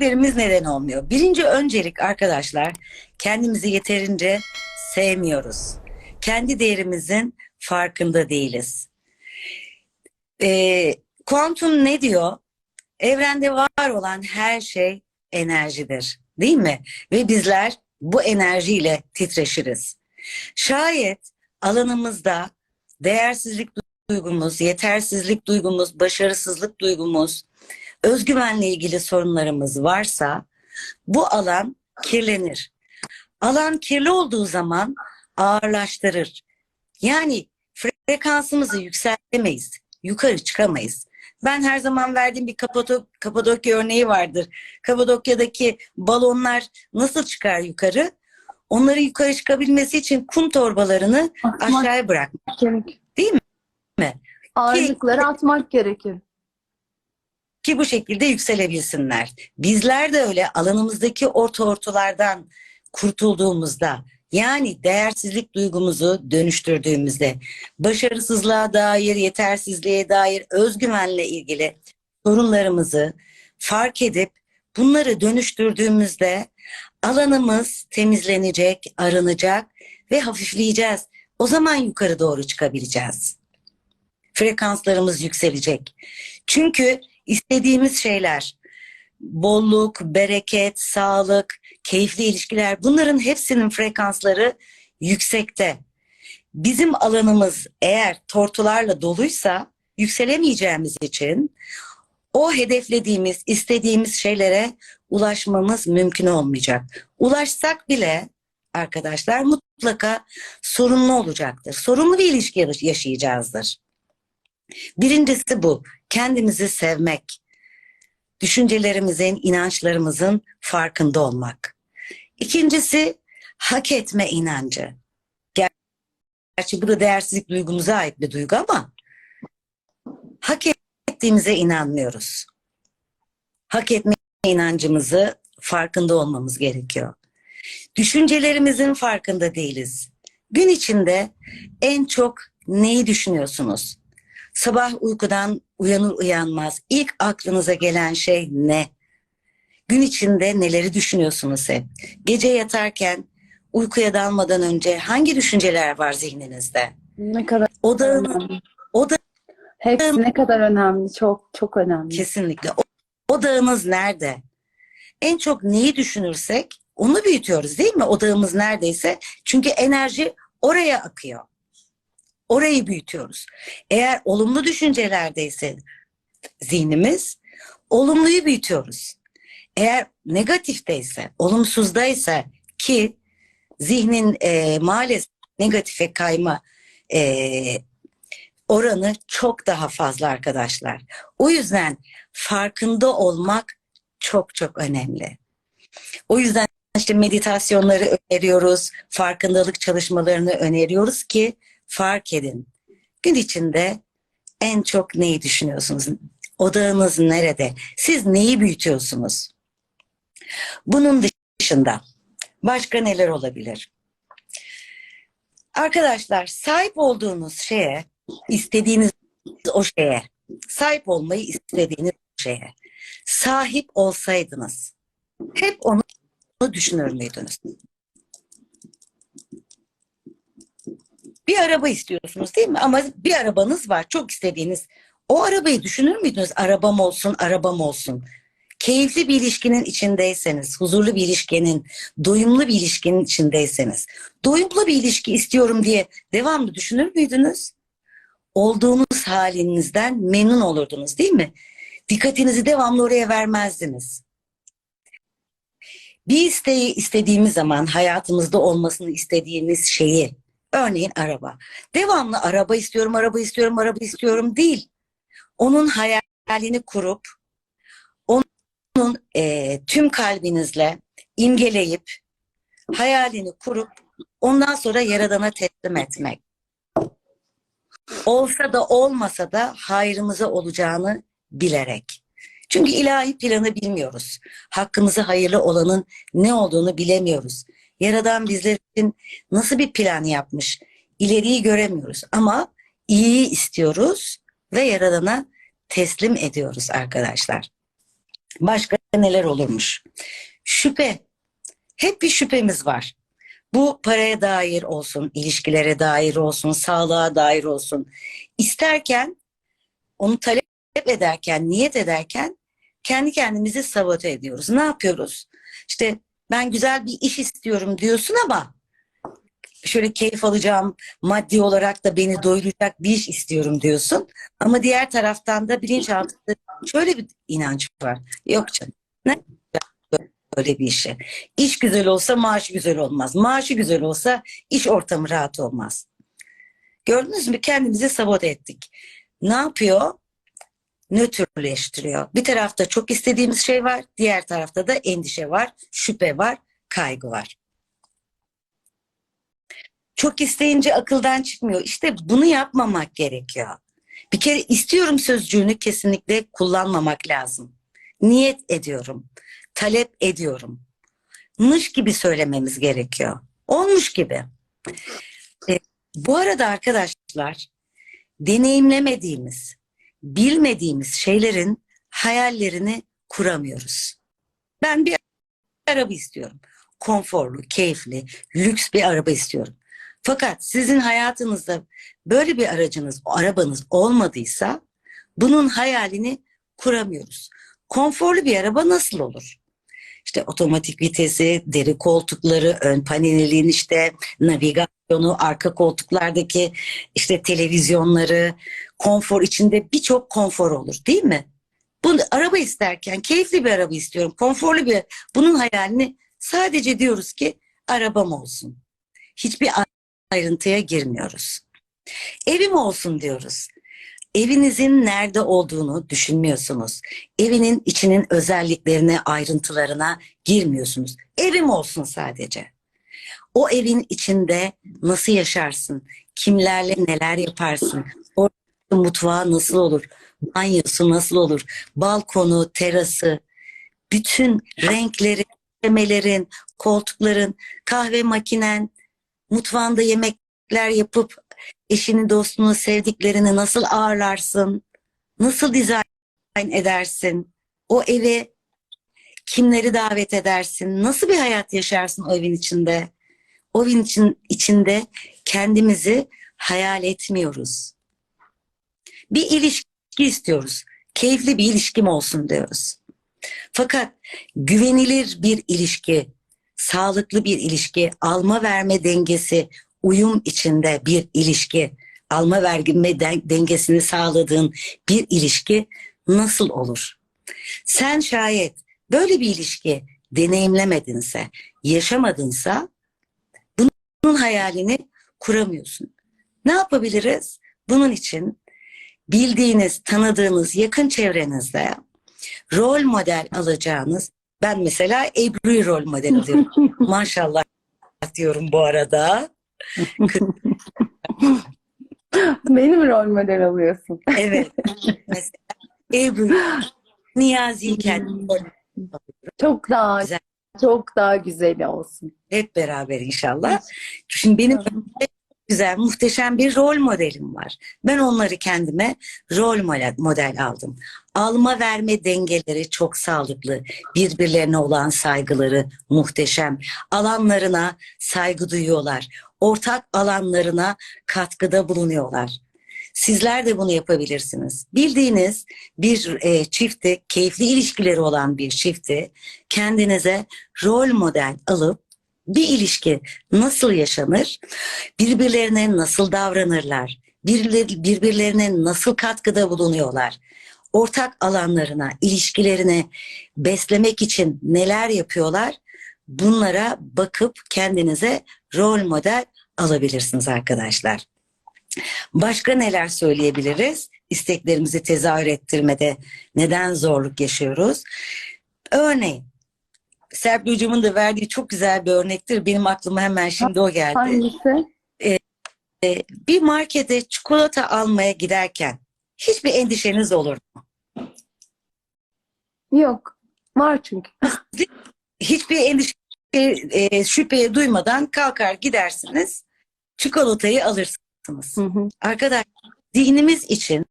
isteklerimiz neden olmuyor? Birinci öncelik arkadaşlar kendimizi yeterince sevmiyoruz. Kendi değerimizin farkında değiliz. Ee, kuantum ne diyor? Evrende var olan her şey enerjidir. Değil mi? Ve bizler bu enerjiyle titreşiriz. Şayet alanımızda değersizlik duygumuz, yetersizlik duygumuz, başarısızlık duygumuz, özgüvenle ilgili sorunlarımız varsa bu alan kirlenir. Alan kirli olduğu zaman ağırlaştırır. Yani frekansımızı yükseltemeyiz, yukarı çıkamayız. Ben her zaman verdiğim bir Kapadok Kapadokya örneği vardır. Kapadokya'daki balonlar nasıl çıkar yukarı? Onları yukarı çıkabilmesi için kum torbalarını Atmak aşağıya bırak. gerek. Değil mi? Ağırlıkları atmak gerekir. Ki bu şekilde yükselebilsinler. Bizler de öyle alanımızdaki orta ortulardan kurtulduğumuzda yani değersizlik duygumuzu dönüştürdüğümüzde başarısızlığa dair, yetersizliğe dair, özgüvenle ilgili sorunlarımızı fark edip bunları dönüştürdüğümüzde alanımız temizlenecek, arınacak ve hafifleyeceğiz. O zaman yukarı doğru çıkabileceğiz. Frekanslarımız yükselecek. Çünkü istediğimiz şeyler bolluk, bereket, sağlık, keyifli ilişkiler bunların hepsinin frekansları yüksekte. Bizim alanımız eğer tortularla doluysa yükselemeyeceğimiz için o hedeflediğimiz, istediğimiz şeylere ulaşmamız mümkün olmayacak. Ulaşsak bile arkadaşlar mutlaka sorunlu olacaktır. Sorunlu bir ilişki yaşayacağızdır. Birincisi bu. Kendimizi sevmek. Düşüncelerimizin, inançlarımızın farkında olmak. İkincisi hak etme inancı. Gerçi bu da değersizlik duygumuza ait bir duygu ama hak ettiğimize inanmıyoruz. Hak etme inancımızı farkında olmamız gerekiyor. Düşüncelerimizin farkında değiliz. Gün içinde en çok neyi düşünüyorsunuz? Sabah uykudan uyanır uyanmaz ilk aklınıza gelen şey ne? Gün içinde neleri düşünüyorsunuz hep? Gece yatarken uykuya dalmadan önce hangi düşünceler var zihninizde? Ne kadar önemli. oda Hepsi ne kadar önemli. Çok çok önemli. kesinlikle. O- Odağınız nerede? En çok neyi düşünürsek onu büyütüyoruz değil mi? Odağımız neredeyse. Çünkü enerji oraya akıyor. Orayı büyütüyoruz. Eğer olumlu düşüncelerdeyse zihnimiz olumluyu büyütüyoruz. Eğer negatifteyse, olumsuzdaysa ki zihnin e, maalesef negatife kayma e, oranı çok daha fazla arkadaşlar. O yüzden farkında olmak çok çok önemli. O yüzden işte meditasyonları öneriyoruz, farkındalık çalışmalarını öneriyoruz ki fark edin. Gün içinde en çok neyi düşünüyorsunuz? Odağınız nerede? Siz neyi büyütüyorsunuz? Bunun dışında başka neler olabilir? Arkadaşlar sahip olduğunuz şeye, istediğiniz o şeye, sahip olmayı istediğiniz şeye sahip olsaydınız hep onu düşünür müydünüz? Bir araba istiyorsunuz değil mi? Ama bir arabanız var çok istediğiniz. O arabayı düşünür müydünüz? Arabam olsun, arabam olsun. Keyifli bir ilişkinin içindeyseniz, huzurlu bir ilişkinin, doyumlu bir ilişkinin içindeyseniz, doyumlu bir ilişki istiyorum diye devamlı düşünür müydünüz? Olduğunuz halinizden memnun olurdunuz değil mi? Dikkatinizi devamlı oraya vermezdiniz. Bir isteği istediğimiz zaman hayatımızda olmasını istediğimiz şeyi, örneğin araba. Devamlı araba istiyorum, araba istiyorum, araba istiyorum değil. Onun hayalini kurup, onun e, tüm kalbinizle imgeleyip, hayalini kurup, ondan sonra Yaradan'a teslim etmek. Olsa da olmasa da hayrımıza olacağını bilerek. Çünkü ilahi planı bilmiyoruz. Hakkımızı hayırlı olanın ne olduğunu bilemiyoruz. Yaradan bizler için nasıl bir plan yapmış? İleriyi göremiyoruz ama iyiyi istiyoruz ve Yaradan'a teslim ediyoruz arkadaşlar. Başka neler olurmuş? Şüphe. Hep bir şüphemiz var. Bu paraya dair olsun, ilişkilere dair olsun, sağlığa dair olsun. İsterken, onu talep ederken, niyet ederken kendi kendimizi sabote ediyoruz. Ne yapıyoruz? İşte ben güzel bir iş istiyorum diyorsun ama şöyle keyif alacağım, maddi olarak da beni doyuracak bir iş istiyorum diyorsun. Ama diğer taraftan da bilinçaltında şöyle bir inanç var. Yok canım. Ne böyle bir işe. İş güzel olsa maaşı güzel olmaz. Maaşı güzel olsa iş ortamı rahat olmaz. Gördünüz mü? Kendimizi sabote ettik. Ne yapıyor? Nötrleştiriyor. Bir tarafta çok istediğimiz şey var, diğer tarafta da endişe var, şüphe var, kaygı var. Çok isteyince akıldan çıkmıyor. İşte bunu yapmamak gerekiyor. Bir kere istiyorum sözcüğünü kesinlikle kullanmamak lazım. Niyet ediyorum, talep ediyorum. Mış gibi söylememiz gerekiyor. Olmuş gibi. E, bu arada arkadaşlar deneyimlemediğimiz, bilmediğimiz şeylerin hayallerini kuramıyoruz. Ben bir araba istiyorum. Konforlu, keyifli, lüks bir araba istiyorum. Fakat sizin hayatınızda böyle bir aracınız, arabanız olmadıysa bunun hayalini kuramıyoruz. Konforlu bir araba nasıl olur? İşte otomatik vitesi, deri koltukları, ön panelin işte navigasyonu, arka koltuklardaki işte televizyonları, konfor içinde birçok konfor olur değil mi? Bunu araba isterken keyifli bir araba istiyorum, konforlu bir bunun hayalini sadece diyoruz ki arabam olsun. Hiçbir ayrıntıya girmiyoruz. Evim olsun diyoruz. Evinizin nerede olduğunu düşünmüyorsunuz. Evinin içinin özelliklerine, ayrıntılarına girmiyorsunuz. Evim olsun sadece. O evin içinde nasıl yaşarsın? Kimlerle neler yaparsın? Mutfağı nasıl olur? Banyosu nasıl olur? Balkonu, terası, bütün renkleri, temelerin, koltukların, kahve makinen, mutfağında yemekler yapıp eşini, dostunu, sevdiklerini nasıl ağırlarsın? Nasıl dizayn edersin? O eve kimleri davet edersin? Nasıl bir hayat yaşarsın o evin içinde? O evin için, içinde kendimizi hayal etmiyoruz. Bir ilişki istiyoruz. Keyifli bir ilişkim olsun diyoruz. Fakat güvenilir bir ilişki, sağlıklı bir ilişki, alma verme dengesi, uyum içinde bir ilişki, alma verme dengesini sağladığın bir ilişki nasıl olur? Sen şayet böyle bir ilişki deneyimlemedinse, yaşamadınsa bunun hayalini kuramıyorsun. Ne yapabiliriz? Bunun için bildiğiniz, tanıdığınız, yakın çevrenizde rol model alacağınız ben mesela Ebru'yu rol model alıyorum. Maşallah diyorum bu arada. Benim rol model alıyorsun. Evet. Mesela Ebru'yu Niyazi'yi kendim Çok daha Güzel. çok daha güzeli olsun. hep beraber inşallah. Şimdi benim güzel, muhteşem bir rol modelim var. Ben onları kendime rol model, aldım. Alma verme dengeleri çok sağlıklı. Birbirlerine olan saygıları muhteşem. Alanlarına saygı duyuyorlar. Ortak alanlarına katkıda bulunuyorlar. Sizler de bunu yapabilirsiniz. Bildiğiniz bir e, çifti, keyifli ilişkileri olan bir çifti kendinize rol model alıp bir ilişki nasıl yaşanır? Birbirlerine nasıl davranırlar? Birbirleri- Birbirlerine nasıl katkıda bulunuyorlar? Ortak alanlarına, ilişkilerine beslemek için neler yapıyorlar? Bunlara bakıp kendinize rol model alabilirsiniz arkadaşlar. Başka neler söyleyebiliriz? İsteklerimizi tezahür ettirmede neden zorluk yaşıyoruz? Örneğin Serpil Hocam'ın da verdiği çok güzel bir örnektir. Benim aklıma hemen şimdi o geldi. Hangisi? Bir markete çikolata almaya giderken hiçbir endişeniz olur mu? Yok. Var çünkü. Hiçbir endişe, e, şüphe duymadan kalkar gidersiniz, çikolatayı alırsınız. Hı hı. Arkadaşlar zihnimiz için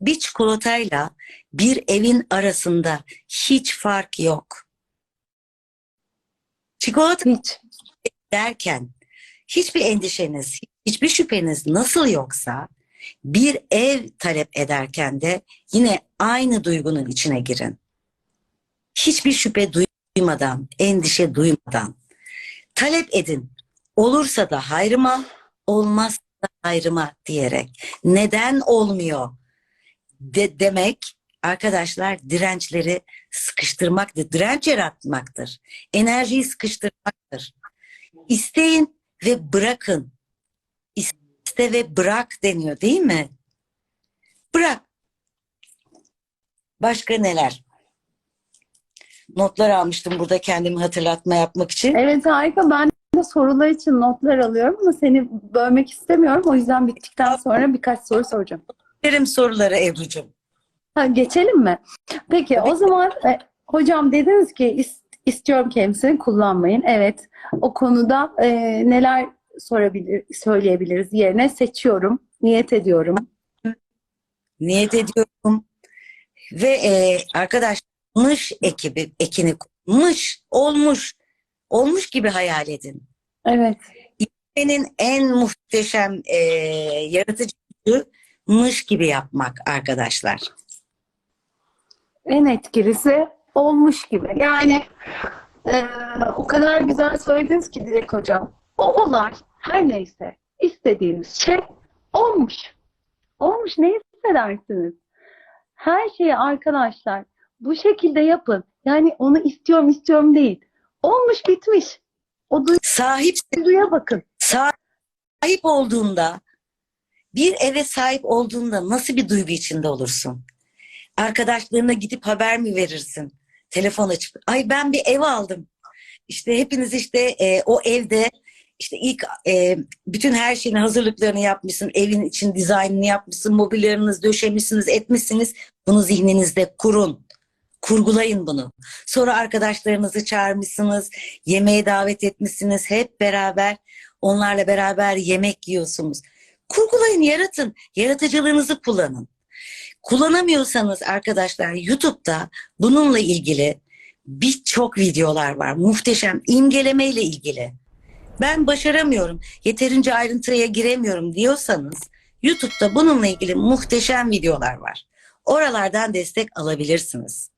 bir çikolatayla bir evin arasında hiç fark yok. Çikolata Hiç. derken hiçbir endişeniz, hiçbir şüpheniz nasıl yoksa bir ev talep ederken de yine aynı duygunun içine girin. Hiçbir şüphe duymadan, endişe duymadan talep edin. Olursa da hayrıma, olmazsa da hayrıma diyerek. Neden olmuyor de demek arkadaşlar dirençleri sıkıştırmaktır. Direnç yaratmaktır. Enerjiyi sıkıştırmaktır. İsteyin ve bırakın. İste ve bırak deniyor değil mi? Bırak. Başka neler? Notlar almıştım burada kendimi hatırlatma yapmak için. Evet harika. Ben de sorular için notlar alıyorum ama seni bölmek istemiyorum. O yüzden bittikten sonra birkaç soru soracağım. Verim soruları Ebru'cum. Ha, geçelim mi? Peki Tabii o zaman e, hocam dediniz ki is- istiyorum kelimesini kullanmayın. Evet. O konuda e, neler sorabilir, söyleyebiliriz yerine seçiyorum, niyet ediyorum. Niyet ediyorum. Ve e, arkadaşlar mış ekibi, ekini mış, olmuş, olmuş gibi hayal edin. Evet. Senin en muhteşem e, yaratıcı mış gibi yapmak arkadaşlar. En etkilisi olmuş gibi. Yani e, o kadar güzel söylediniz ki Dilek Hocam. O olay her neyse istediğiniz şey olmuş. Olmuş ne hissedersiniz? Her şeyi arkadaşlar bu şekilde yapın. Yani onu istiyorum istiyorum değil. Olmuş bitmiş. O Sahip duyguya bakın. sahip olduğunda bir eve sahip olduğunda nasıl bir duygu içinde olursun? Arkadaşlarına gidip haber mi verirsin? Telefon açıp ay ben bir ev aldım. İşte hepiniz işte e, o evde işte ilk e, bütün her şeyin hazırlıklarını yapmışsın. Evin için dizaynını yapmışsın. Mobilyalarınızı döşemişsiniz, etmişsiniz. Bunu zihninizde kurun. Kurgulayın bunu. Sonra arkadaşlarınızı çağırmışsınız. Yemeğe davet etmişsiniz. Hep beraber onlarla beraber yemek yiyorsunuz. Kurgulayın, yaratın. Yaratıcılığınızı kullanın. Kullanamıyorsanız arkadaşlar YouTube'da bununla ilgili birçok videolar var. Muhteşem imgeleme ile ilgili. Ben başaramıyorum, yeterince ayrıntıya giremiyorum diyorsanız YouTube'da bununla ilgili muhteşem videolar var. Oralardan destek alabilirsiniz.